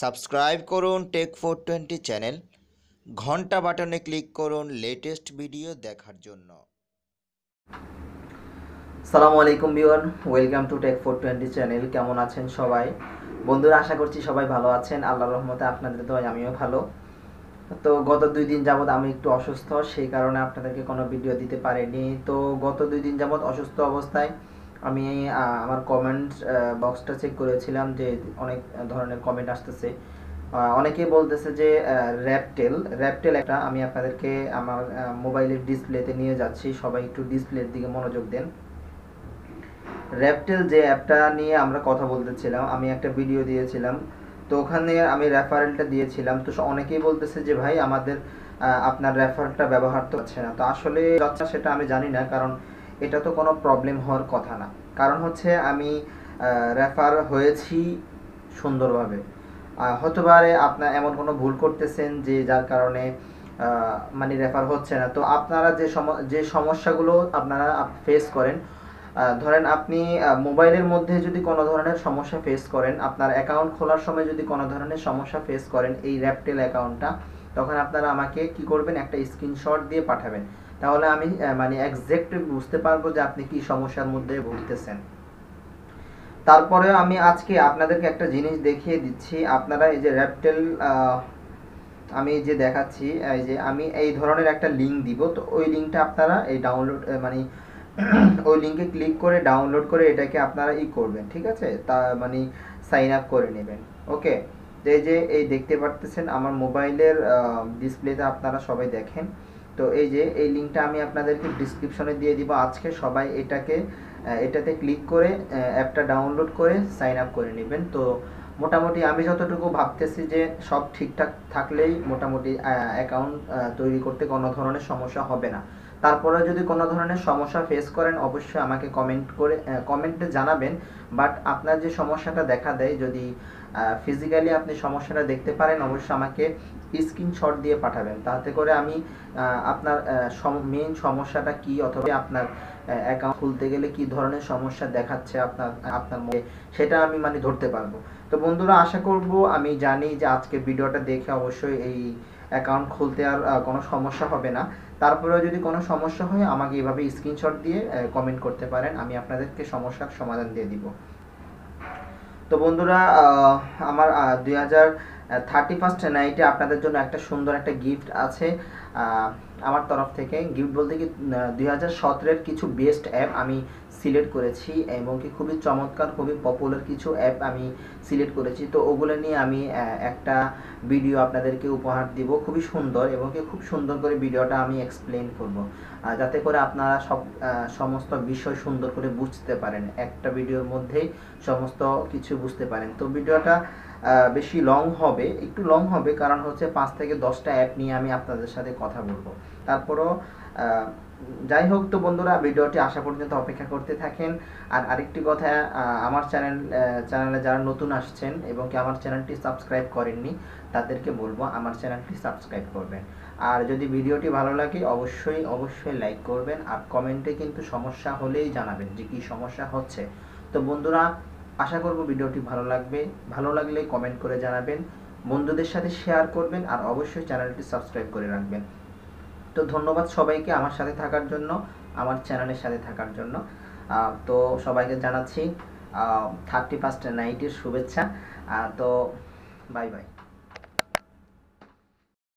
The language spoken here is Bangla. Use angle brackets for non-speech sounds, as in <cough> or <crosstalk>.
সাবস্ক্রাইব করুন টেক ফোর টোয়েন্টি চ্যানেল। ঘণ্টা বাটনে ক্লিক করুন লেটেস্ট ভিডিও দেখার জন্য। সালামু আলাইকুম viewer welcome to Tech four twenty channel. কেমন আছেন সবাই? বন্ধুরা, আশা করছি সবাই ভালো আছেন। আল্লাহ রহমতে আপনাদের দোয়ায় আমিও ভালো। তো গত দুই দিন যাবত আমি একটু অসুস্থ, সেই কারণে আপনাদেরকে কোনো ভিডিও দিতে পারিনি। তো গত দুই দিন যাবত অসুস্থ অবস্থায় আমি আমার কমেন্ট বক্সটা চেক করেছিলাম যে অনেক ধরনের কমেন্ট আসতেছে। আহ, অনেকেই বলতেছে যে র্যাপটেল র্যাপটেল একটা আমি আপনাদেরকে আমার মোবাইলের ডিসপ্লেতে নিয়ে যাচ্ছি সবাই একটু ডিসপ্লের দিকে মনোযোগ দেন। র্যাপটেল যে অ্যাপটা নিয়ে আমরা কথা বলতেছিলাম আমি একটা ভিডিও দিয়েছিলাম তো ওখানে আমি রেফারেলটা দিয়েছিলাম তো অনেকেই বলতেছে যে ভাই আমাদের আপনার রেফারেলটা ব্যবহার তো হচ্ছে না। তো আসলে সেটা আমি জানি না কারণ এটা তো কোনো প্রবলেম হওয়ার কথা না। কারণ হচ্ছে আমি রেফার হয়েছি সুন্দরভাবে। হতে পারে আপনার এমন কোনো ভুল করতেছেন যে যার কারণে মানে রেফার হচ্ছে না। তো আপনারা যে সম- যে সমস্যাগুলো আপনারা ফেস করেন ধরেন আপনি মোবাইলের মধ্যে যদি কোনো ধরনের সমস্যা ফেস করেন, আপনার অ্যাকাউন্ট খোলার সময় যদি কোনো ধরনের সমস্যা ফেস করেন এই র্যাপটেল অ্যাকাউন্টটা তখন আপনারা আমাকে কি করবেন? একটা স্ক্রিনশট দিয়ে পাঠাবেন। তাহলে আমি মানে একজ্যাক্ট বুঝতে পারব যে আপনি কি সমস্যার মধ্যে ভুগতেছেন। তারপরে আমি আজকে আপনাদেরকে একটা জিনিস দেখিয়ে দিচ্ছি। আপনারা এই যে র্যাপটেল আমি যে দেখাচ্ছি, এই যে আমি এই ধরনের একটা লিংক দিব। তো ওই লিংকটা আপনারা এই ডাউনলোড মানে <clears throat> ওই লিংকে ক্লিক করে ডাউনলোড করে এটাকে আপনারা ই করবেন, ঠিক আছে? তা মানে সাইন আপ করে নেবেন ওকে এই যে, এই দেখতে পারতেছেন আমার মোবাইলের ডিসপ্লেতে আপনারা সবাই দেখেন। তো এই যে, এই লিংকটা আমি আপনাদেরকে ডিসক্রিপশনে দিয়ে দিব। আজকে সবাই এটাকে এটাতে ক্লিক করে অ্যাপটা ডাউনলোড করে সাইন আপ করে নেবেন। তো মোটামুটি আমি যতটুকু ভাবতেছি যে সব ঠিকঠাক থাকলেই মোটামুটি অ্যাকাউন্ট তৈরি করতে কোনো ধরনের সমস্যা হবে না। তারপরে যদি কোনো ধরনের সমস্যা ফেস করেন, অবশ্যই আমাকে কমেন্ট করে কমেন্টে জানাবেন। বাট আপনার যে সমস্যাটা দেখা দেয়, যদি ফিজিক্যালি আপনি সমস্যাটা দেখতে পারেন অবশ্যই আমাকে স্ক্রিনশট দিয়ে পাঠাবেন। তাতে করে আমি আপনার মেইন সমস্যাটা কি অথবা আপনার অ্যাকাউন্ট খুলতে গেলে কি ধরনের সমস্যা দেখাচ্ছে আপনার আপনার মধ্যে সেটা আমি মানে ধরতে পারব। তো বন্ধুরা, আশা করব আমি জানি যে আজকে ভিডিওটা দেখে অবশ্যই এই অ্যাকাউন্ট খুলতে আর কোনো সমস্যা হবে না। তারপরেও যদি কোনো সমস্যা হয়, আমাকে এভাবে স্ক্রিনশট দিয়ে কমেন্ট করতে পারেন। আমি আপনাদেরকে সমস্যার সমাধান দিয়ে দিব। তো বন্ধুরা আমার দুই হাজার থার্টি ফার্স্ট নাইটে আপনাদের জন্য একটা সুন্দর একটা গিফট আছে আমার তরফ থেকে। গিফট বলতে কি দুই হাজার কিছু বেস্ট অ্যাপ আমি সিলেক্ট করেছি এবং কি খুবই চমৎকার, খুবই পপুলার কিছু অ্যাপ আমি সিলেক্ট করেছি। তো ওগুলো নিয়ে আমি একটা ভিডিও আপনাদেরকে উপহার দিব। খুবই সুন্দর এবং কি খুব সুন্দর করে ভিডিওটা আমি এক্সপ্লেন করব। যাতে করে আপনারা সব সমস্ত বিষয় সুন্দর করে বুঝতে পারেন। একটা ভিডিওর মধ্যেই সমস্ত কিছু বুঝতে পারেন। তো ভিডিওটা বেশি লং হবে, একটু লং হবে, কারণ হচ্ছে পাঁচ থেকে দশটা অ্যাপ নিয়ে আমি আপনাদের সাথে কথা বলব। তারপরও যাই হোক তো বন্ধুরা, ভিডিওটি আসা পর্যন্ত অপেক্ষা করতে থাকেন। আর আরেকটি কথা আমার চ্যানেল চ্যানেলে যারা নতুন আসছেন এবং কি আমার চ্যানেলটি সাবস্ক্রাইব করেননি, তাদেরকে বলব আমার চ্যানেলটি সাবস্ক্রাইব করবেন। আর যদি ভিডিওটি ভালো লাগে, অবশ্যই অবশ্যই লাইক করবেন। আর কমেন্টে কিন্তু সমস্যা হলেই জানাবেন যে কী সমস্যা হচ্ছে। তো বন্ধুরা আশা করব ভিডিওটি ভালো লাগবে। ভালো লাগলে কমেন্ট করে জানাবেন, বন্ধুদের সাথে শেয়ার করবেন আর অবশ্যই চ্যানেলটি সাবস্ক্রাইব করে রাখবেন। তো ধন্যবাদ সবাইকে আমার সাথে থাকার জন্য, আমার চ্যানেলের সাথে থাকার জন্য। তো সবাইকে জানাচ্ছি থার্টি ফার্স্ট নাইটের শুভেচ্ছা। তো বাই বাই